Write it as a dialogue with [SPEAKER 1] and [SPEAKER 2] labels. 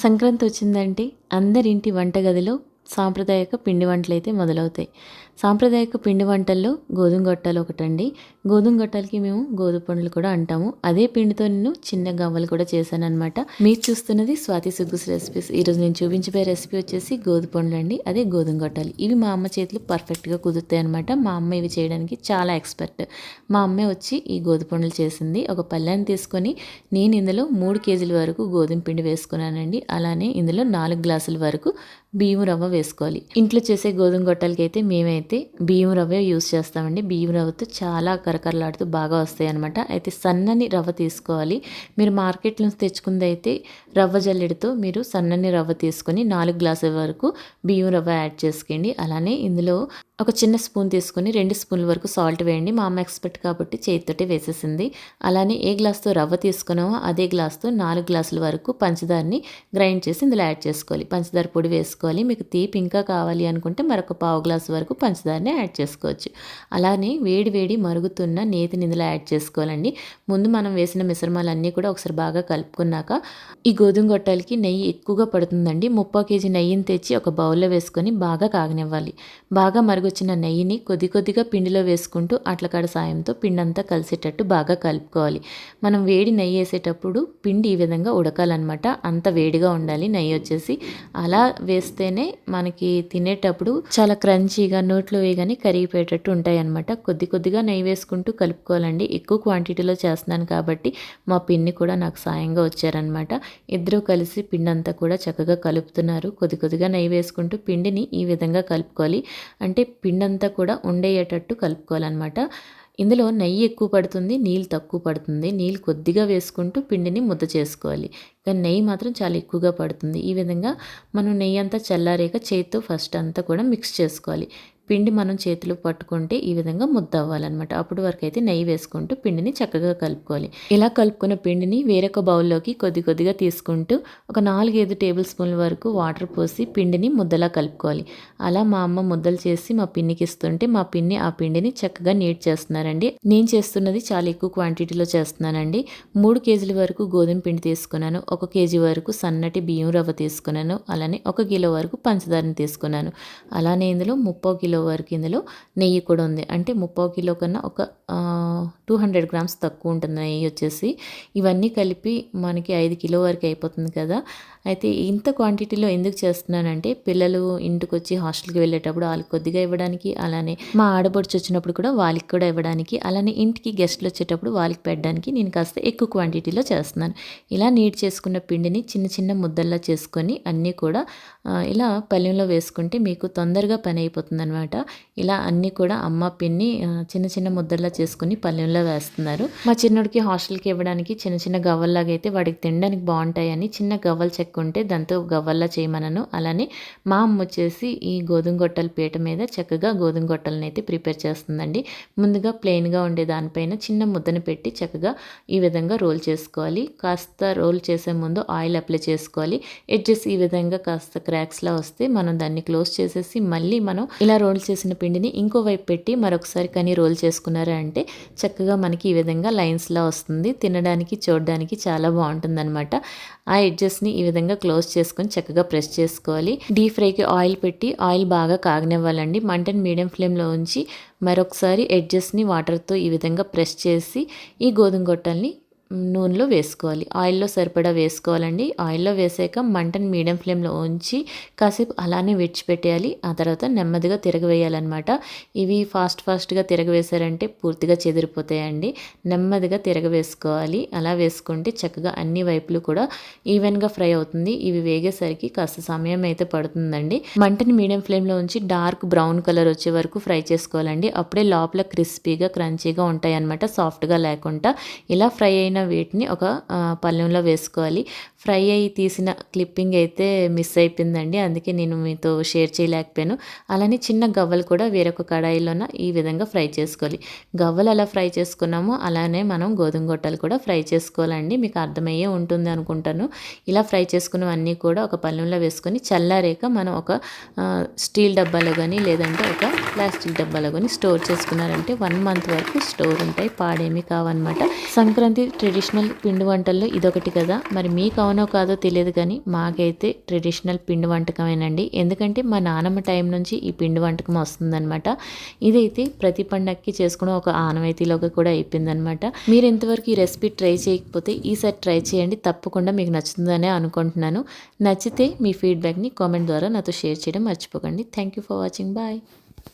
[SPEAKER 1] సంక్రాంతి వచ్చిందంటే అందరింటి వంటగదిలో సాంప్రదాయక పిండి వంటలు అయితే మొదలవుతాయి. సాంప్రదాయక పిండి వంటల్లో గోధుమ గొట్టాలు ఒకటండి. గోధుమ గొట్టాలకి మేము గోధుమ పండ్లు కూడా అంటాము. అదే పిండితో నేను చిన్న గవ్వలు కూడా చేశాను అనమాట మీరు చూస్తున్నది స్వాతి సుగ్గుస్ రెసిపీస్ ఈరోజు నేను చూపించబోయే రెసిపీ వచ్చేసి గోధుమ పండ్లు అండి. అదే గోధుమ గొట్టాలు. ఇవి మా అమ్మ చేతులు పర్ఫెక్ట్గా కుదురుతాయి అనమాట మా అమ్మ ఇవి చేయడానికి చాలా ఎక్స్పర్ట్ మా అమ్మే వచ్చి ఈ గోధుమ పండ్లు చేసింది. ఒక పళ్ళాన్ని తీసుకొని నేను ఇందులో మూడు కేజీల వరకు గోధుమ పిండి వేసుకున్నానండి. అలానే ఇందులో నాలుగు గ్లాసుల వరకు బియ్యం రవ్వ వేసుకోవాలి. ఇంట్లో చేసే గోధుమ గొట్టాలకి అయితే మేమైతే బియ్యం రవ్వ యూస్ చేస్తామండి. బియ్యం రవ్వతో చాలా కరకరలాడుతూ బాగా వస్తాయి అనమాట అయితే సన్నని రవ్వ తీసుకోవాలి. మీరు మార్కెట్ నుంచి తెచ్చుకుంది అయితే రవ్వ జల్లెడితో మీరు సన్నని రవ్వ తీసుకొని నాలుగు గ్లాసుల వరకు బియ్యం రవ్వ యాడ్ చేసుకోండి. అలానే ఇందులో ఒక చిన్న స్పూన్ తీసుకొని రెండు స్పూన్ల వరకు సాల్ట్ వేయండి. మా అమ్మ ఎక్స్పర్ట్ కాబట్టి చేతితోటి వేసేసింది. అలానే ఏ గ్లాస్తో రవ్వ తీసుకున్నామో అదే గ్లాస్తో నాలుగు గ్లాసుల వరకు పంచదారని గ్రైండ్ చేసి ఇందులో యాడ్ చేసుకోవాలి. పంచదార పొడి వేసుకొని వేసుకోవాలి మీకు తీపి ఇంకా కావాలి అనుకుంటే మరొక పావు గ్లాసు వరకు పంచదారని యాడ్ చేసుకోవచ్చు. అలానే వేడి వేడి మరుగుతున్న నేతిని ఇందులో యాడ్ చేసుకోవాలండి. ముందు మనం వేసిన మిశ్రమాలన్నీ కూడా ఒకసారి బాగా కలుపుకున్నాక ఈ గోధుమ గొట్టాలకి నెయ్యి ఎక్కువగా పడుతుందండి. ముప్పై కేజీ నెయ్యిని తెచ్చి ఒక బౌల్లో వేసుకొని బాగా కాగనివ్వాలి. బాగా మరుగు వచ్చిన నెయ్యిని కొద్ది కొద్దిగా పిండిలో వేసుకుంటూ అట్లకాడ సాయంతో పిండి అంతా కలిసేటట్టు బాగా కలుపుకోవాలి. మనం వేడి నెయ్యి వేసేటప్పుడు పిండి ఈ విధంగా ఉడకాలన్నమాట. అంత వేడిగా ఉండాలి. నెయ్యి వచ్చేసి అలా వేస్తేనే మనకి తినేటప్పుడు చాలా క్రంచీగా నోట్లో వేయగానే కరిగిపోయేటట్టు ఉంటాయి అనమాట కొద్ది కొద్దిగా నెయ్యి వేసుకుంటూ కలుపుకోవాలండి. ఎక్కువ క్వాంటిటీలో చేస్తున్నాను కాబట్టి మా పిన్ని కూడా నాకు సాయంగా వచ్చారనమాట ఇద్దరూ కలిసి పిండి అంతా కూడా చక్కగా కలుపుతున్నారు. కొద్ది కొద్దిగా నెయ్యి వేసుకుంటూ పిండిని ఈ విధంగా కలుపుకోవాలి. అంటే పిండంతా కూడా ఉండేటట్టు కలుపుకోవాలన్నమాట. ఇందులో నెయ్యి ఎక్కువ పడుతుంది నీళ్ళు తక్కువ పడుతుంది. నీళ్ళు కొద్దిగా వేసుకుంటూ పిండిని ముద్ద చేసుకోవాలి. కానీ నెయ్యి మాత్రం చాలా ఎక్కువగా పడుతుంది. ఈ విధంగా మనం నెయ్యి అంతా చల్లారాక చేతితో ఫస్ట్ అంతా కూడా మిక్స్ చేసుకోవాలి. పిండి మనం చేతిలో పట్టుకుంటే ఈ విధంగా ముద్ద అవ్వాలన్నమాట అప్పుడు వరకు అయితే నెయ్యి వేసుకుంటూ పిండిని చక్కగా కలుపుకోవాలి. ఇలా కలుపుకున్న పిండిని వేరొక బౌల్లోకి కొద్ది కొద్దిగా తీసుకుంటూ ఒక నాలుగైదు టేబుల్ స్పూన్ల వరకు వాటర్ పోసి పిండిని ముద్దలా కలుపుకోవాలి. అలా మా అమ్మ ముద్దలు చేసి మా పిన్నికి ఇస్తుంటే మా పిన్ని ఆ పిండిని చక్కగా నీట్ చేస్తున్నారండి. నేను చేస్తున్నది చాలా ఎక్కువ క్వాంటిటీలో చేస్తున్నానండి. మూడు కేజీల వరకు గోధుమ పిండి తీసుకున్నాను. ఒక కేజీ వరకు సన్నటి బియ్యం రవ్వ తీసుకున్నాను. అలానే ఒక కిలో వరకు పంచదారని తీసుకున్నాను. అలానే ఇందులో ముప్పో కిలో వరకు ఇందులో నెయ్యి కూడా ఉంది. అంటే ముప్పో కిలో కన్నా ఒక టూ హండ్రెడ్ గ్రామ్స్ తక్కువ ఉంటుంది నెయ్యి వచ్చేసి. ఇవన్నీ కలిపి మనకి ఐదు కిలో వరకు అయిపోతుంది కదా. అయితే ఇంత క్వాంటిటీలో ఎందుకు చేస్తున్నానంటే పిల్లలు ఇంటికి వచ్చి హాస్టల్కి వెళ్ళేటప్పుడు వాళ్ళకి కొద్దిగా ఇవ్వడానికి అలానే మా ఆడబడుచు వచ్చినప్పుడు కూడా వాళ్ళకి కూడా ఇవ్వడానికి అలానే ఇంటికి గెస్ట్లు వచ్చేటప్పుడు వాళ్ళకి పెట్టడానికి నేను కాస్త ఎక్కువ క్వాంటిటీలో చేస్తున్నాను. ఇలా నీట్ చేసుకున్న పిండిని చిన్న చిన్న ముద్దల్లా చేసుకొని అన్నీ కూడా ఇలా పల్లెంలో వేసుకుంటే మీకు తొందరగా పని అయిపోతుంది అనమాట ఇలా అన్నీ కూడా అమ్మ పిన్ని చిన్న చిన్న ముద్దల్లా చేసుకుని పల్లెంలో వేస్తున్నారు. మా చిన్నోడికి హాస్టల్కి ఇవ్వడానికి చిన్న చిన్న గవ్వల్లాగా అయితే వాడికి తినడానికి బాగుంటాయని చిన్న గవ్వలు చెక్క ఉంటే దాంతో గవ్వల్లా చేయమనను అలానే మా అమ్మ వచ్చేసి ఈ గోధుమ గొట్టల పీట మీద చక్కగా గోధుమ గొట్టలను అయితే ప్రిపేర్ చేస్తుందండి. ముందుగా ప్లెయిన్గా ఉండే దానిపైన చిన్న ముద్దను పెట్టి చక్కగా ఈ విధంగా రోల్ చేసుకోవాలి. కాస్త రోల్ చేసే ముందు ఆయిల్ అప్లై చేసుకోవాలి. ఎడ్జెస్ ఈ విధంగా కాస్త క్రాక్స్లా వస్తే మనం దాన్ని క్లోజ్ చేసేసి మళ్ళీ మనం ఇలా రోల్ చేసిన పిండిని ఇంకో వైపు పెట్టి మరొకసారి కానీ రోల్ చేసుకున్నారా అంటే చక్కగా మనకి ఈ విధంగా లైన్స్లా వస్తుంది. తినడానికి చూడడానికి చాలా బాగుంటుందన్నమాట. ఆ ఎడ్జెస్ని ఈ విధంగా క్లోజ్ చేసుకొని చక్కగా ప్రెస్ చేసుకోవాలి. డీప్ ఫ్రైకి ఆయిల్ పెట్టి ఆయిల్ బాగా కాగనివ్వాలండి. మంటను మీడియం ఫ్లేమ్లో ఉంచి మరొకసారి ఎడ్జెస్ని వాటర్తో ఈ విధంగా ప్రెస్ చేసి ఈ గోధుమ గొట్టల్ని నూనెలో వేసుకోవాలి. ఆయిల్లో సరిపడా వేసుకోవాలండి. ఆయిల్లో వేసాక మంటను మీడియం ఫ్లేమ్లో ఉంచి కాసేపు అలానే విడిచిపెట్టేయాలి. ఆ తర్వాత నెమ్మదిగా తిరగవేయాలన్నమాట. ఇవి ఫాస్ట్ ఫాస్ట్గా తిరగవేశారంటే పూర్తిగా చెదిరిపోతాయండి. నెమ్మదిగా తిరగవేసుకోవాలి. అలా వేసుకుంటే చక్కగా అన్ని వైపులు కూడా ఈవెన్గా ఫ్రై అవుతుంది. ఇవి వేగేసరికి కాస్త సమయం అయితే పడుతుందండి. మంటని మీడియం ఫ్లేమ్లో ఉంచి డార్క్ బ్రౌన్ కలర్ వచ్చే వరకు ఫ్రై చేసుకోవాలండి. అప్పుడే లోపల క్రిస్పీగా క్రంచీగా ఉంటాయి అన్నమాట సాఫ్ట్గా లేకుండా. ఇలా ఫ్రై అయిన వీటిని ఒక పళ్ళెంలో వేసుకోవాలి. ఫ్రై అయ్యి తీసిన క్లిప్పింగ్ అయితే మిస్ అయిపోయిందండి. అందుకే నేను మీతో షేర్ చేయలేకపోయాను. అలానే చిన్న గవ్వలు కూడా వేరొక కడాయిలోన ఈ విధంగా ఫ్రై చేసుకోవాలి. గవ్వలు ఎలా ఫ్రై చేసుకున్నామో అలానే మనం గోధుమ గొట్టలు కూడా ఫ్రై చేసుకోవాలండి. మీకు అర్థమయ్యే ఉంటుంది అనుకుంటాను. ఇలా ఫ్రై చేసుకున్నవన్నీ కూడా ఒక పళ్ళెంలో వేసుకొని చల్లారేక మనం ఒక స్టీల్ డబ్బాలో కానీ లేదంటే ఒక ప్లాస్టిక్ డబ్బాలో కానీ స్టోర్ చేసుకున్నారంటే వన్ మంత్ వరకు స్టోర్ ఉంటాయి. పాడేమి కావన్నమాట. సంక్రాంతి ట్రెడిషనల్ పిండి వంటల్లో ఇదొకటి కదా. మరి మీకు అవునో కాదో తెలియదు కానీ మాకైతే ట్రెడిషనల్ పిండి వంటకమేనండి. ఎందుకంటే మా నానమ్మ టైం నుంచి ఈ పిండి వంటకం వస్తుందనమాట ఇదైతే ప్రతి పండక్కి చేసుకున్న ఒక ఆనవాయితీలోగా కూడా అయిపోయిందనమాట మీరు ఇంతవరకు ఈ రెసిపీ ట్రై చేయకపోతే ఈసారి ట్రై చేయండి. తప్పకుండా మీకు నచ్చుతుందనే అనుకుంటున్నాను. నచ్చితే మీ ఫీడ్బ్యాక్ని కామెంట్ ద్వారా నాతో షేర్ చేయడం మర్చిపోకండి. Thank you for watching. Bye.